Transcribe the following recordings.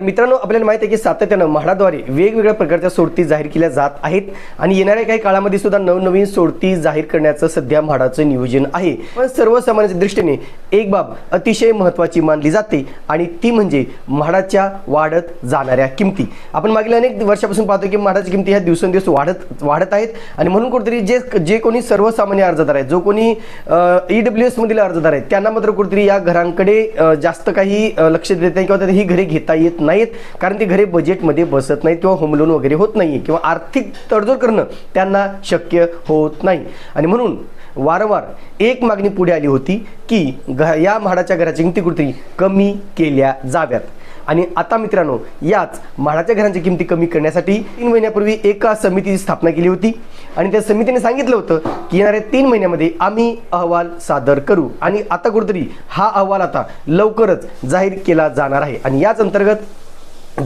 मित्रांनो आपल्याला माहिती आहे की सातत्यानं म्हाडाद्वारे वेगवेगळ्या प्रकारच्या सोडती जाहीर केल्या जात आहेत आणि येणाऱ्या काही काळामध्ये सुद्धा नवनवीन सोडती जाहीर करण्याचं सध्या म्हाडाचं नियोजन आहे. पण सर्वसामान्यांच्या दृष्टीने एक बाब अतिशय महत्त्वाची मानली जाते आणि ती म्हणजे म्हाडाच्या वाढत जाणाऱ्या किमती. आपण मागील अनेक वर्षापासून पाहतो की म्हाडाच्या किमती ह्या दिवसेंदिवस वाढत वाढत आहेत आणि म्हणून कुठेतरी जे जे कोणी सर्वसामान्य अर्जदार आहेत जो कोणी ई डब्ल्यू एस मधील अर्जदार आहेत त्यांना मात्र कुठेतरी या घरांकडे जास्त काही लक्ष देत नाही किंवा ही घरे घेता येत नाही नाहीत कारण ती घरे बजेटमध्ये बसत नाहीत किंवा होम लोन वगैरे होत नाही किंवा आर्थिक तडजोड करणं त्यांना शक्य होत नाही. आणि म्हणून वारंवार एक मागणी पुढे आली होती की घ या म्हाडाच्या घराची किमती कुठेतरी कमी केल्या जाव्यात. आणि आता मित्रांनो याच म्हाडाच्या घरांच्या किमती कमी करण्यासाठी तीन महिन्यापूर्वी एका समितीची स्थापना केली होती. आणि त्या समितीने सांगितलं होतं की येणाऱ्या तीन महिन्यामध्ये आम्ही अहवाल सादर करू. आणि आता कुठेतरी हा अहवाल आता लवकरच जाहीर केला जाणार आहे. आणि याच अंतर्गत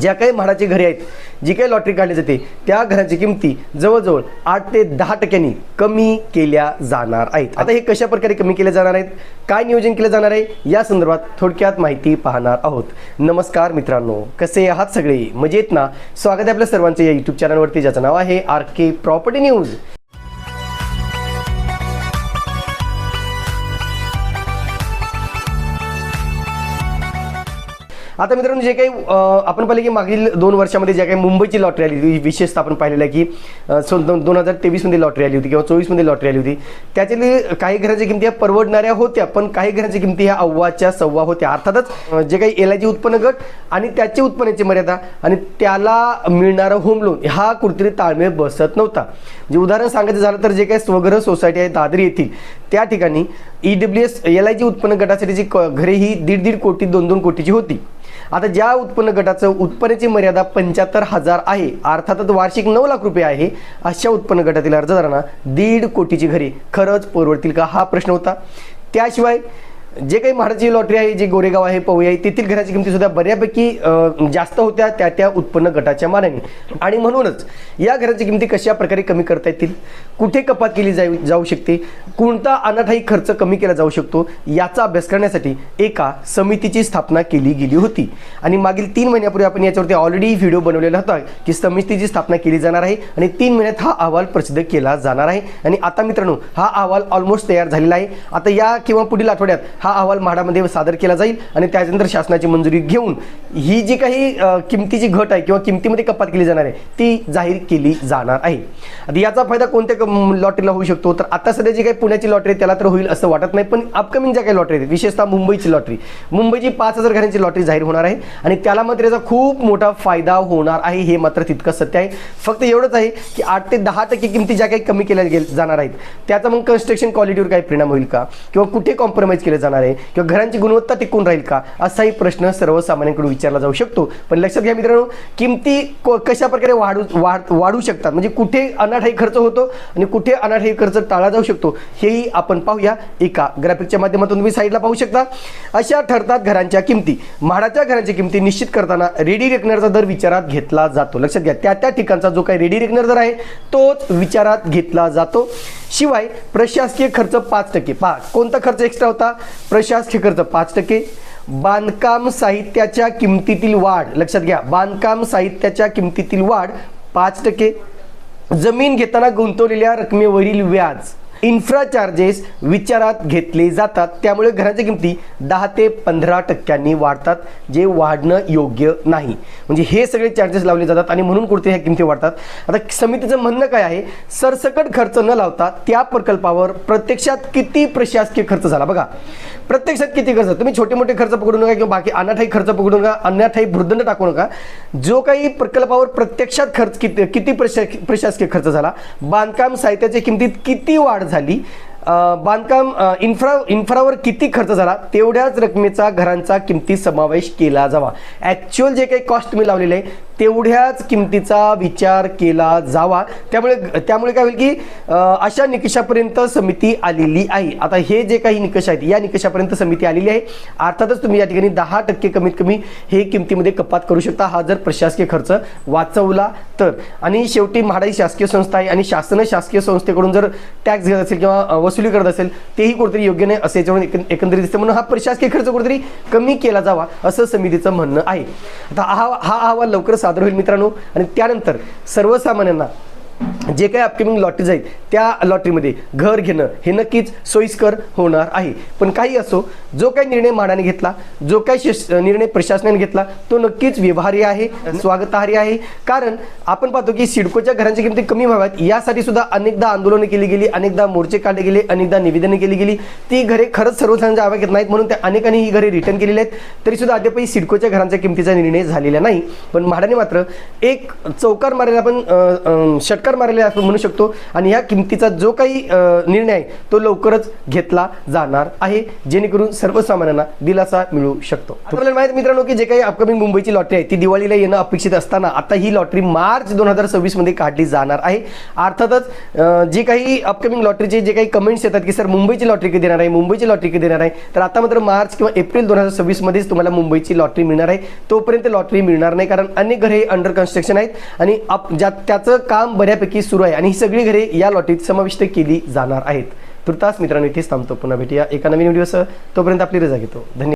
ज्या काही म्हाडाची घरे आहेत जी काही लॉटरी काढली जाते त्या घरांची किमती जवळजवळ आठ ते दहा टक्क्यांनी कमी केल्या जाणार आहेत. आता हे कशा प्रकारे कमी केले जाणार आहेत काय नियोजन केलं जाणार आहे या संदर्भात थोडक्यात माहिती पाहणार आहोत. नमस्कार मित्रांनो कसे आहात सगळे? मजेत ना? स्वागत आहे आपल्या सर्वांचे या युट्यूब चॅनलवरती ज्याचं नाव आहे आर के प्रॉपर्टी न्यूज. आता मित्रांनो जे काही आपण पाहिलं की मागील दोन वर्षामध्ये ज्या काही मुंबईची लॉटरी आली होती विशेषतः आपण पाहिलेलं आहे की दोन हजार तेवीसमध्ये लॉटरी आली होती किंवा चोवीसमध्ये लॉटरी आली होती. त्याच्यातली काही घरांच्या किमती ह्या परवडणाऱ्या होत्या पण काही घरांच्या किमती ह्या अव्वाच्या सव्वा होत्या. अर्थातच जे काही एल उत्पन्न गट आणि त्याची उत्पन्नाची मर्यादा आणि त्याला मिळणारं होम लोन हा कुठेतरी ताळमेळ बसत नव्हता. म्हणजे उदाहरण सांगायचं झालं तर जे काही स्वग्रह सोसायटी आहे दादरी येथील त्या ठिकाणी E W S L I G उत्पन्न गटासाठीची क- घरे ही दीड दीड कोटी दोन दोन कोटीची होती. आता ज्या उत्पन्न गटाचं उत्पन्नाची मर्यादा पंच्याहत्तर हजार आहे अर्थातच वार्षिक नऊ लाख रुपये आहे अशा उत्पन्न गटातील अर्जदारांना दीड कोटीची घरे खरंच परवडतील का? हा प्रश्न होता. त्याशिवाय जे काही महाराजची लॉटरी आहे जे गोरेगाव आहे पवई आहे तेथील घराची किमती सुद्धा बऱ्यापैकी जास्त होत्या त्या त्या उत्पन्न गटाच्या मानाने. आणि म्हणूनच या घराची किमती कशा प्रकारे कमी करता येतील? कुठे कपात केली जाऊ जाऊ शकते? कोणता अनाठाई खर्च कमी केला जाऊ शकतो? याचा अभ्यास करण्यासाठी एका समितीची स्थापना केली गेली होती. आणि मागील तीन महिन्यापूर्वी आपण याच्यावरती ऑलरेडी व्हिडिओ बनवलेला होता की समितीची स्थापना केली जाणार आहे आणि तीन महिन्यात हा अहवाल प्रसिद्ध केला जाणार आहे. आणि आता मित्रांनो हा अहवाल ऑलमोस्ट तयार झालेला आहे. आता या किंवा पुढील आठवड्यात हा अहवाल म्हाडामध्ये सादर केला जाईल आणि त्याच्यानंतर शासनाची मंजुरी घेऊन ही जी काही किमतीची घट आहे किंवा किमतीमध्ये कपात केली जाणार आहे ती जाहीर केली जाणार आहे. आता याचा फायदा कोणत्या लॉटरीला होऊ शकतो? तर आता सध्या जी काही पुण्याची लॉटरी आहे त्याला तर होईल असं वाटत नाही पण अपकमिंग ज्या काही लॉटरी आहेत विशेषतः मुंबईची लॉटरी मुंबईची पाच हजार घरांची लॉटरी जाहीर होणार आहे आणि त्याला मात्र याचा खूप मोठा फायदा होणार आहे हे मात्र तितकं सत्य आहे. फक्त एवढंच आहे की आठ ते दहा टक्के किमती ज्या काही कमी केल्या जाणार आहेत त्याचा मग कन्स्ट्रक्शन क्वालिटीवर काही परिणाम होईल का? किंवा कुठे कॉम्प्रोमाइज केलं जाणार आहे? किंवा घरांची गुणवत्ता टिकून राहील का? असाही प्रश्न सर्वसामान्यांकडून विचारला जाऊ शकतो. पण लक्षात घ्या मित्रांनो किमती को- कशा प्रकारे वाढू वाढ वाढू शकतात? म्हणजे कुठे अनाठाई खर्च होतो आणि कुठे अनाठाई खर्च टाळला जाऊ शकतो? हेही आपण पाहूया एका ग्राफिकच्या माध्यमातून. तुम्ही साईडला पाहू शकता. अशा ठरतात घरांच्या किमती. म्हाडाच्या घरांच्या किमती निश्चित करताना रेडी रेकनरचा दर विचारात घेतला जातो. लक्षात घ्या त्या त्या ठिकाणचा जो काही रेडी रेकनर दर आहे तोच विचारात घेतला जातो. शिवाय प्रशासकीय खर्च पाच टक्के. पहा कोणता खर्च एक्स्ट्रा होता? प्रशासकीय खर्च पाच टक्के. बांधकाम साहित्याच्या किमतीतील वाढ लक्षात घ्या बांधकाम साहित्याच्या किमतीतील वाढ पाच टक्के. जमीन घेताना गुंतवलेल्या रकमेवरील व्याज इन्फ्रा चार्जेस विचारात घेतले जातात. त्यामुळे घराच्या किमती दहा ते पंधरा टक्क्यांनी वाढतात जे वाढणं योग्य नाही. म्हणजे हे सगळे चार्जेस लावले जातात आणि म्हणून कुठे ह्या किमती वाढतात. आता समितीचं म्हणणं काय आहे? सरसकट खर्च न लावता त्या प्रकल्पावर प्रत्यक्षात किती प्रशासकीय खर्च झाला? बघा प्रत्यक्षात किती खर्च? तुम्ही छोटे मोठे खर्च पकडू नका किंवा बाकी अनाठाई खर्च पकडू नका अन्यथाई भृदंड टाकू नका. जो काही प्रकल्पावर प्रत्यक्षात खर्च किती किती प्रशा प्रशासकीय खर्च झाला? बांधकाम साहित्याच्या किमतीत किती वाढ झाली अं, बांधकाम इन्फ्रा इन्फ्रावर किती खर्च झाला तेवढ्याच रकमेचा घरांचा किमती समावेश केला जावा. ॲक्च्युअल जे काही कॉस्ट तुम्ही लावलेले आहे तेवढ्याच किमतीचा विचार केला जावा. त्यामुळे त्यामुळे काय होईल की अशा निकषापर्यंत समिती आलेली आहे. आता हे जे काही निकष आहेत या निकषापर्यंत समिती आलेली आहे. अर्थातच तुम्ही या ठिकाणी दहा टक्के कमीत कमी हे किमतीमध्ये कपात करू शकता. हा जर प्रशासकीय खर्च वाचवला तर. आणि शेवटी महाडाई शासकीय संस्था आहे आणि शासन शासकीय संस्थेकडून जर टॅक्स घेत असेल किंवा वसुली करत असेल तेही कुठेतरी योग्य नाही असे याच्यावरून एकंदरीत दिसतं. म्हणून हा प्रशासकीय खर्च कुठेतरी कमी केला जावा असं समितीचं म्हणणं आहे. आता हा हा अहवाल लवकर सादर होईल मित्रांनो. आणि त्यानंतर सर्वसामान्यांना जे काही अपकमिंग लॉटरीज आहेत त्या लॉटरीमध्ये घर घेणं हे नक्कीच सोयीस्कर होणार आहे. पण काही असो जो काही निर्णय म्हाडाने घेतला जो काही निर्णय प्रशासनाने घेतला तो नक्कीच व्यवहार्य आहे स्वागतार्ह आहे. कारण आपण पाहतो की सिडकोच्या घरांच्या किमती कमी व्हाव्यात यासाठी सुद्धा अनेकदा आंदोलनं केली गेली अनेकदा मोर्चे काढले गेले अनेकदा निवेदनं केली गेली. ती घरे खरंच सर्वसामान्यांच्या आवाक्यात नाहीत म्हणून त्या अनेकांनी ही घरे रिटर्न केलेली आहेत. तरी सुद्धा अद्यापही सिडकोच्या घरांच्या किमतीचा निर्णय झालेला नाही. पण म्हाडाने मात्र एक चौकार मारायला आपण अं, फटकार मारलेला आपण म्हणू शकतो. आणि या किमतीचा जो काही निर्णय आहे तो लवकरच घेतला जाणार आहे जेणेकरून सर्वसामान्यांना दिलासा मिळू शकतो. आपल्याला माहीत मित्रांनो की जे काही अपकमिंग मुंबईची लॉटरी आहे ती दिवाळीला येणं अपेक्षित असताना आता ही लॉटरी मार्च दोन हजार सव्वीसमध्ये काढली जाणार आहे. अर्थातच जे काही अपकमिंग लॉटरीचे जे काही कमेंट्स येतात की सर मुंबईची लॉटरी कधी देणार आहे मुंबईची लॉटरी कधी देणार आहे तर आता मात्र मार्च किंवा एप्रिल दोन हजार सव्वीस मध्येच तुम्हाला मुंबईची लॉटरी मिळणार आहे. तोपर्यंत लॉटरी मिळणार नाही कारण अनेक घरे अंडर कन्स्ट्रक्शन आहेत. आणि अप- ज्या त्याचं काम बऱ्याच बऱ्यापैकी सुरू आहे आणि ही सगळी घरे या लॉटीत समाविष्ट केली जाणार आहेत. तुर्तास मित्रांनो इथेच थांबतो. पुन्हा भेटूया एका नवीन व्हिडिओसह. तोपर्यंत आपली रजा घेतो. धन्यवाद.